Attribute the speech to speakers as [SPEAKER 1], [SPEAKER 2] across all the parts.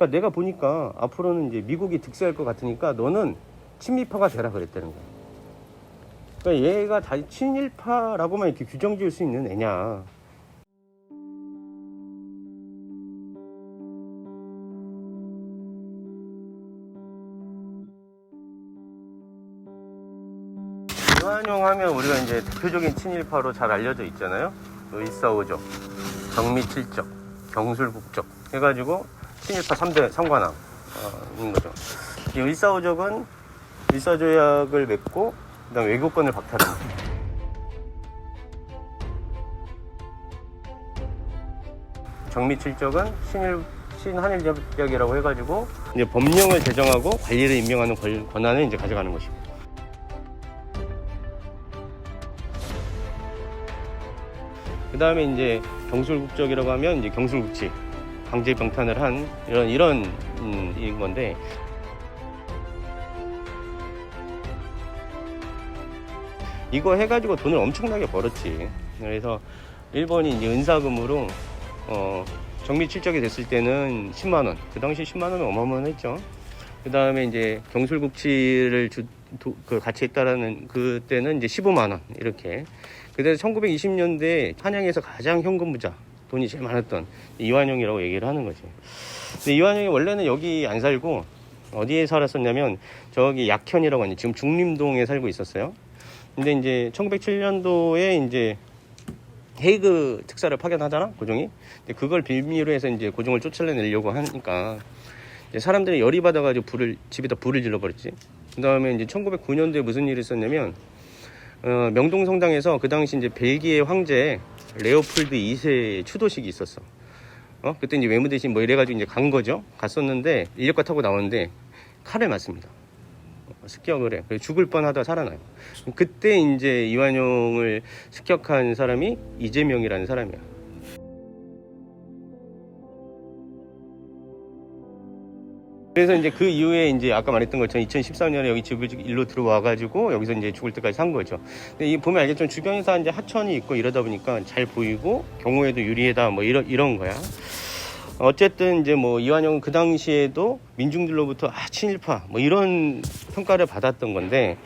[SPEAKER 1] 그러니까 내가 보니까 앞으로는 이제 미국이 득세할 것 같으니까 너는 친미파가 되라 그랬다는 거야. 그러니까 얘가 다 친일파라고만 이렇게 규정 지을 수 있는 애냐. 이완용 하면 우리가 이제 대표적인 친일파로 잘 알려져 있잖아요. 뭐 일사오적, 정미칠적, 경술국적 해가지고 친일파 3대 상관왕 어, 인 거죠. 이 일사오적은 일사조약을 맺고 그다음 외교권을 박탈한. 정미칠적은 신일 신한일 협약이라고 해가지고 이제 법령을 제정하고 관리를 임명하는 권- 권한을 이제 가져가는 것이고. 그 다음에 이제 경술국적이라고 하면 이제 경술국치 강제 병탄을 한 이런 이런 음, 인 건데 이거 해가지고 돈을 엄청나게 벌었지. 그래서 일본이 이제 은사금으로 어, 정미 출적이 됐을 때는 10만 원. 그 당시 10만 원은 어마어마했죠. 그 다음에 이제 경술국치를 주, 도, 그 같이 했다라는 그때는 이제 15만 원 이렇게. 그래서 1920년대 한양에서 가장 현금 부자 돈이 제일 많았던 이완용이라고 얘기를 하는 거지. 근데 이완용이 원래는 여기 안 살고 어디에 살았었냐면 저기 약현이라고 하는 지금 중림동에 살고 있었어요. 근데 이제 1907년도에 이제 헤이그 특사를 파견하잖아 고종이. 근데 그걸 빌미로 해서 이제 고종을 쫓아내려고 하니까 이제 사람들이 열이 받아가지고 불을 집에다 불을 질러버렸지. 그 다음에 이제 1909년도에 무슨 일이 있었냐면 어, 명동 성당에서 그 당시 이제 벨기에 황제 레오폴드 2세 추도식이 있었어. 어? 그때 이제 외무 대신 뭐 이래가지고 이제 간 거죠. 갔었는데 인력과 타고 나오는데 칼을 맞습니다. 어, 습격을 해. 죽을 뻔하다 살아나요. 그때 이제 이완용을 습격한 사람이 이재명이라는 사람이야. 그래서 이제 그 이후에 이제 아까 말했던 것처럼 2014년에 여기 집을 일로 들어와가지고 여기서 이제 죽을 때까지 산 거죠. 근데 이 보면 알겠지만 주변에서 이제 하천이 있고 이러다 보니까 잘 보이고 경우에도 유리하다 뭐 이런 이런 거야. 어쨌든 이제 뭐 이완용은 그 당시에도 민중들로부터 아 친일파 뭐 이런 평가를 받았던 건데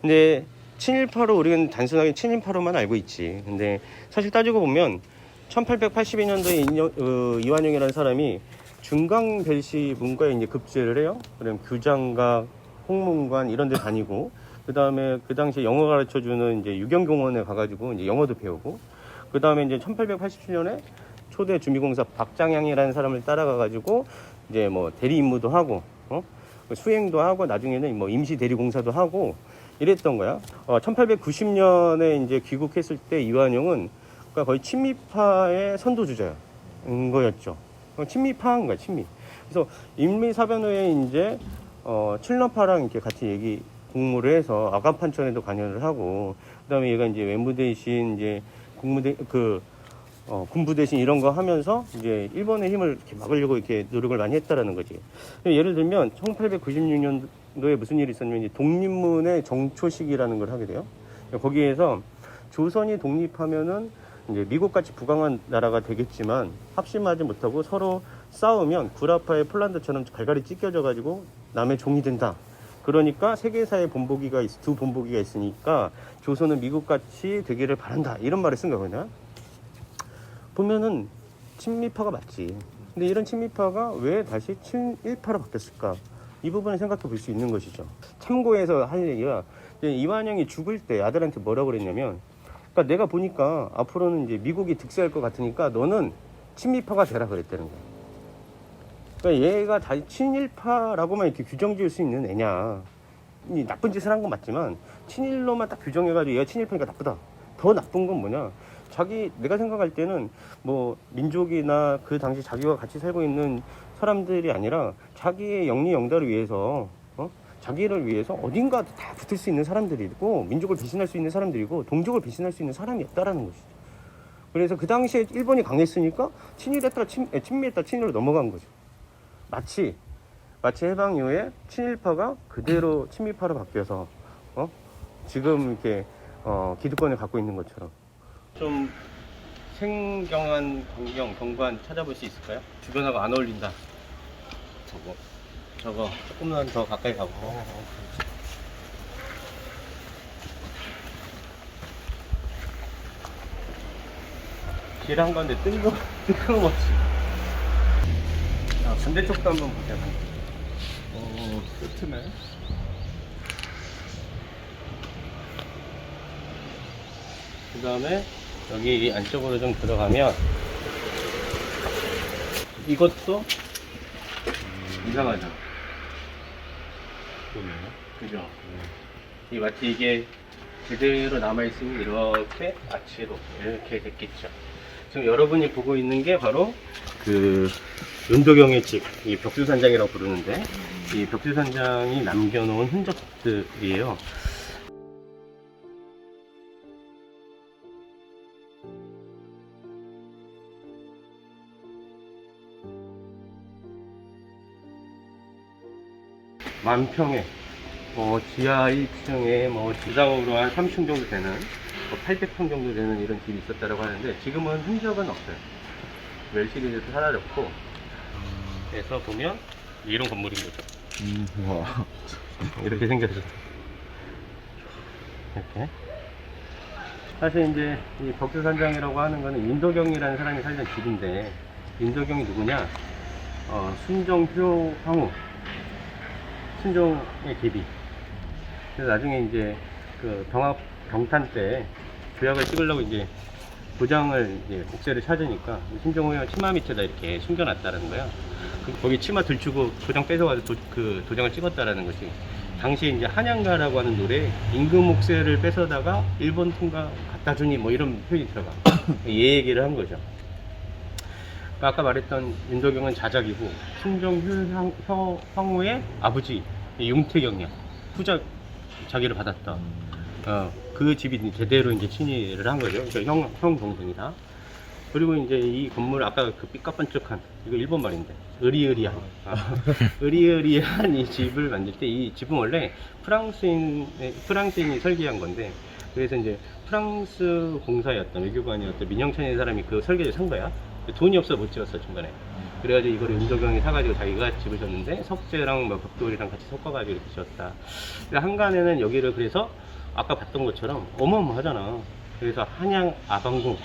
[SPEAKER 1] 근데 친일파로 우리는 단순하게 친일파로만 알고 있지. 근데 사실 따지고 보면 1882년도에 어, 이완용이라는 사람이 중강별시 문과에 이제 급제를 해요. 그럼 규장각, 홍문관 이런 데 다니고 그 다음에 그 당시에 영어 가르쳐 주는 이제 유경공원에 가 가지고 이제 영어도 배우고 그 다음에 이제 1887년에 초대 주미공사 박장양이라는 사람을 따라가 가지고 이제 뭐 대리 임무도 하고 어? 수행도 하고 나중에는 뭐 임시 대리 공사도 하고 이랬던 거야. 어, 1890년에 이제 귀국했을 때 이완용은 그러니까 거의 친미파의 선도주자인 거였죠. 어, 친미파인 거야, 친미. 그래서 인미사변 후에 이제 어, 칠러파랑 이렇게 같이 얘기 공모를 해서 아간판전에도 관여를 하고 그다음에 얘가 이제 외무 대신 이제 국무대 그 어, 군부 대신 이런 거 하면서 이제 일본의 힘을 이렇게 막으려고 이렇게 노력을 많이 했다라는 거지. 예를 들면 1896년도에 무슨 일이 있었냐면 이제 독립문의 정초식이라는 걸 하게 돼요. 거기에서 조선이 독립하면은 이제 미국같이 부강한 나라가 되겠지만 합심하지 못하고 서로 싸우면 구라파의 폴란드처럼 갈갈이 찢겨져 가지고 남의 종이 된다. 그러니까 세계사의 본보기가 있, 두 본보기가 있으니까 조선은 미국같이 되기를 바란다. 이런 말을 쓴 거거든요. 보면은 친미파가 맞지. 근데 이런 친미파가 왜 다시 친일파로 바뀌었을까? 이 부분을 생각해 볼 수 있는 것이죠. 참고해서 할 얘기가 이완영이 죽을 때 아들한테 뭐라고 그랬냐면 그러니까 내가 보니까 앞으로는 이제 미국이 득세할 것 같으니까 너는 친미파가 되라 그랬다는 거야. 그러니까 얘가 다 친일파라고만 이렇게 규정 지을 수 있는 애냐. 이 나쁜 짓을 한 건 맞지만 친일로만 딱 규정해가지고 얘가 친일파니까 나쁘다. 더 나쁜 건 뭐냐? 자기 내가 생각할 때는 뭐 민족이나 그 당시 자기와 같이 살고 있는 사람들이 아니라 자기의 영리 영달을 위해서 어? 자기를 위해서 어딘가 다 붙을 수 있는 사람들이고 민족을 배신할 수 있는 사람들이고 동족을 배신할 수 있는 사람이었다라는 것이죠. 그래서 그 당시에 일본이 강했으니까 친일했다 친, 에, 친미했다 친일로 넘어간 거죠. 마치 마치 해방 이후에 친일파가 그대로 친미파로 바뀌어서 어? 지금 이렇게 어, 기득권을 갖고 있는 것처럼 좀 생경한 광경 경관 찾아볼 수 있을까요? 주변하고 안 어울린다.
[SPEAKER 2] 저거.
[SPEAKER 1] 저거 조금만 더 가까이 가고. 길 한가운데 뜬금 뜬금없이. 자, 반대쪽도 한번 보자.
[SPEAKER 2] 어, 세트네.
[SPEAKER 1] 그 다음에 여기 안쪽으로 좀 들어가면 이것도 이상하죠.
[SPEAKER 2] 그러네.
[SPEAKER 1] 그죠? 이 마치 이게 제대로 남아있으면 이렇게 아치로 이렇게 됐겠죠. 지금 여러분이 보고 있는 게 바로 그 윤도경의 집, 이 벽수산장이라고 부르는데 이 벽수산장이 남겨놓은 흔적들이에요. 만평에 뭐 지하 1층에 뭐 지상으로 한 3층 정도 되는 뭐 800평 정도 되는 이런 집이 있었다고 하는데 지금은 흔적은 없어요. 웰 시리즈도 사라졌고 그래서 보면 이런 건물인 거죠.
[SPEAKER 2] 음, 와.
[SPEAKER 1] 이렇게 생겼어. 이렇게. 사실 이제 이 벽수산장이라고 하는 거는 윤도경이라는 사람이 살던 집인데 윤도경이 누구냐? 어, 순종효 황후 순종의 계비. 그래서 나중에 이제 그 병합 병탄 때 조약을 찍으려고 이제 도장을 이제 옥새를 찾으니까 신종호의 치마 밑에다 이렇게 숨겨놨다는 거야. 그- 거기 치마 들추고 도장 뺏어가지고 도, 그 도장을 찍었다라는 거지. 당시에 이제 한양가라고 하는 노래 임금 옥새를 뺏어다가 일본 통과 갖다 주니 뭐 이런 표현이 들어가. 얘 얘기를 한 거죠. 아까 말했던 윤도경은 자작이고 순종휴 형- 형우의 아버지 용태경이야. 후자 자기를 받았다. 어, 그 집이 제대로 이제 친위를 한 거죠. 그러니까 형, 형 동생이다. 그리고 이제 이 건물 아까 그 삐까번쩍한 이거 일본 말인데 으리으리한 아, 으리으리한 이 집을 만들 때 이 집은 원래 프랑스인 프랑스인이 설계한 건데 그래서 이제 프랑스 공사였던 외교관이었던 민영찬이라는 사람이 그 설계를 산 거야. 돈이 없어 못 지었어 중간에. 그래가지고 이거를 윤도경이 사가지고 자기가 집을 졌는데 석재랑 뭐 벽돌이랑 같이 섞어가지고 이렇게 지었다. 한간에는 여기를 그래서 아까 봤던 것처럼 어마어마하잖아. 그래서 한양 아방궁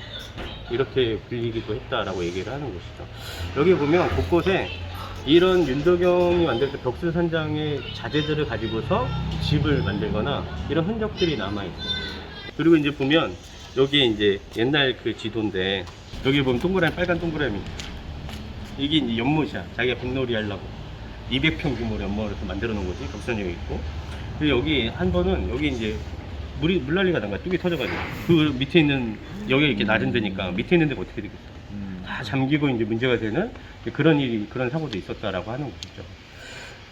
[SPEAKER 1] 이렇게 불리기도 했다라고 얘기를 하는 것이죠. 여기 보면 곳곳에 이런 윤도경이 만들 때 벽수산장의 자재들을 가지고서 집을 만들거나 이런 흔적들이 남아있어요. 그리고 이제 보면 여기에 이제 옛날 그 지도인데 여기 보면 동그라미 빨간 동그라미 이게 이제 연못이야. 자기가 뱃놀이 하려고 200평 규모로 연못을 이렇게 만들어 놓은 거지. 벽선역이 있고. 그리고 여기 한 번은 여기 이제 물이 물난리가 난 거야. 뚝이 터져가지고 그 밑에 있는 여기 이렇게 낮은 데니까 밑에 있는 데가 어떻게 되겠어?
[SPEAKER 2] 음.
[SPEAKER 1] 다 잠기고 이제 문제가 되는 그런 일이 그런 사고도 있었다라고 하는 것이죠.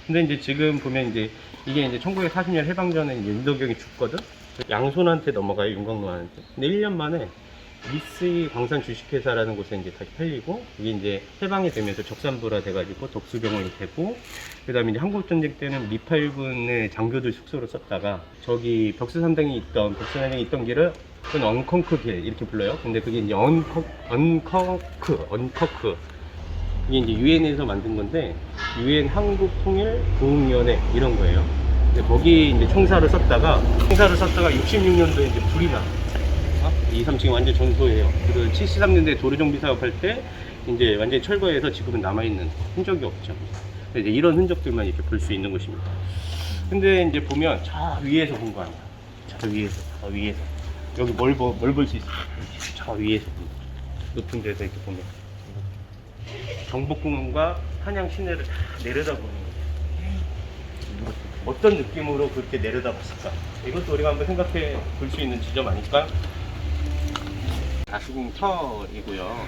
[SPEAKER 1] 근데 이제 지금 보면 이제 이게 이제 1940년 해방 전에 이제 윤도경이 죽거든. 양손한테 넘어가요 윤광로한테. 근데 1년 만에 미스이 광산 주식회사라는 곳에 이제 다시 팔리고 이게 이제 해방이 되면서 적산부라 돼가지고 독수병원이 되고 그다음에 이제 한국 전쟁 때는 미팔군의 장교들 숙소로 썼다가 저기 벽수산당이 있던 벽수산당이 있던 길을 그건 언컨크 길 이렇게 불러요. 근데 그게 이제 언커 언커크 언커크 이게 이제 유엔에서 만든 건데 유엔 한국 통일보훈위원회 이런 거예요. 근데 거기 이제 총사를 썼다가 총사를 썼다가 66년도에 이제 불이 나. 어? 2, 3층이 완전 전소예요. 그리고 73년도에 도로 정비 사업할 때 이제 완전히 철거해서 지금은 남아있는 흔적이 없죠. 이제 이런 흔적들만 이렇게 볼 수 있는 곳입니다. 근데 이제 보면 저 위에서 본 거 아니야. 저 위에서, 저 위에서. 여기 뭘, 보- 뭘볼 수 있어? 저 위에서. 높은 데서 이렇게 보면. 경복궁과 한양 시내를 다 내려다보는 거죠. 어떤 느낌으로 그렇게 내려다봤을까? 이것도 우리가 한번 생각해 볼 수 있는 지점 아닐까? 자수궁 터이고요.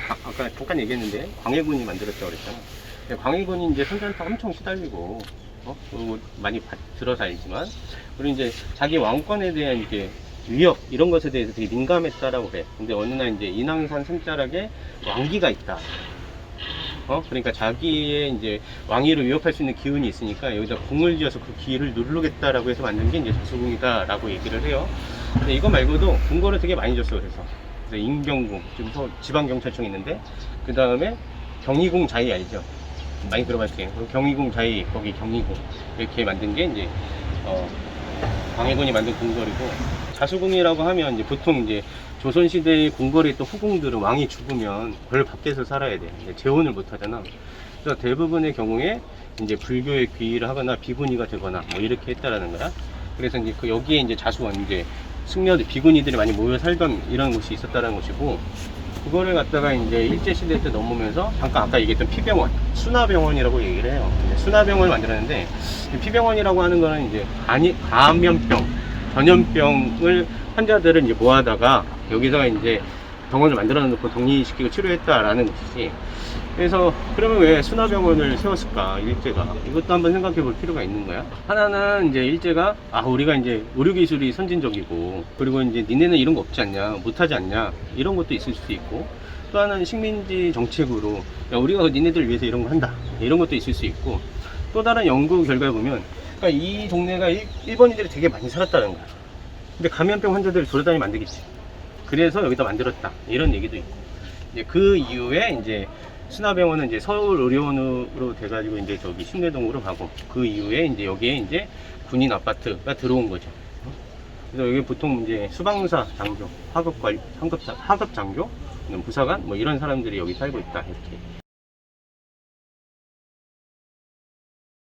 [SPEAKER 1] 가- 아까 잠깐 얘기했는데 광해군이 만들었다고 그랬잖아. 근데 광해군이 이제 선전타 엄청 시달리고 어? 그리고 많이 받- 들어서 알지만 그리고 이제 자기 왕권에 대한 이제 위협 이런 것에 대해서 되게 민감했다라고 그래. 근데 어느 날 이제 인왕산 산자락에 왕기가 있다. 어? 그러니까 자기의 이제 왕위를 위협할 수 있는 기운이 있으니까 여기다 궁을 지어서 그 기를 누르겠다라고 해서 만든 게 이제 자수궁이다라고 얘기를 해요. 근데 이거 말고도 궁궐을 되게 많이 줬어요. 그래서, 그래서 임경궁 지금 서 지방경찰청 있는데 그 다음에 경희궁 자이 알죠? 많이. 그리고 경희궁 자이 거기 경희궁 이렇게 만든 게 이제 어, 광해군이 만든 궁궐이고 자수궁이라고 하면 이제 보통 이제 조선시대의 궁궐에 또 후궁들은 왕이 죽으면 궐 밖에서 살아야 돼. 재혼을 못 하잖아. 그래서 대부분의 경우에 이제 불교에 귀의를 하거나 비구니가 되거나 뭐 이렇게 했다라는 거야. 그래서 이제 그 여기에 이제 자수원 이제 승려들 비구니들이 많이 모여 살던 이런 곳이 있었다는 것이고 그거를 갖다가 이제 일제 시대 때 넘으면서 잠깐 아까 얘기했던 피병원 순화병원이라고 얘기를 해요. 순화병원을 만들었는데 이 피병원이라고 하는 거는 이제 간이 감염병 전염병을 환자들을 이제 모아다가 여기서 이제 병원을 만들어 놓고 격리시키고 치료했다라는 것이지. 그래서 그러면 왜 순화병원을 세웠을까 일제가 이것도 한번 생각해 볼 필요가 있는 거야. 하나는 이제 일제가 아 우리가 이제 의료 기술이 선진적이고 그리고 이제 니네는 이런 거 없지 않냐 못하지 않냐 이런 것도 있을 수 있고 또 하나는 식민지 정책으로 야 우리가 니네들 위해서 이런 거 한다 이런 것도 있을 수 있고 또 다른 연구 결과에 보면 그러니까 이 동네가 일, 일본인들이 되게 많이 살았다는 거야. 근데 감염병 환자들이 돌아다니면 안 되겠지. 그래서 여기다 만들었다. 이런 얘기도 있고. 이제 그 이후에 이제 순화병원은 이제 서울 의료원으로 돼가지고 이제 저기 신내동으로 가고 그 이후에 이제 여기에 이제 군인 아파트가 들어온 거죠. 그래서 여기 보통 이제 수방사 장교, 하급 관, 자- 하급 장교, 부사관 뭐 이런 사람들이 여기 살고 있다 이렇게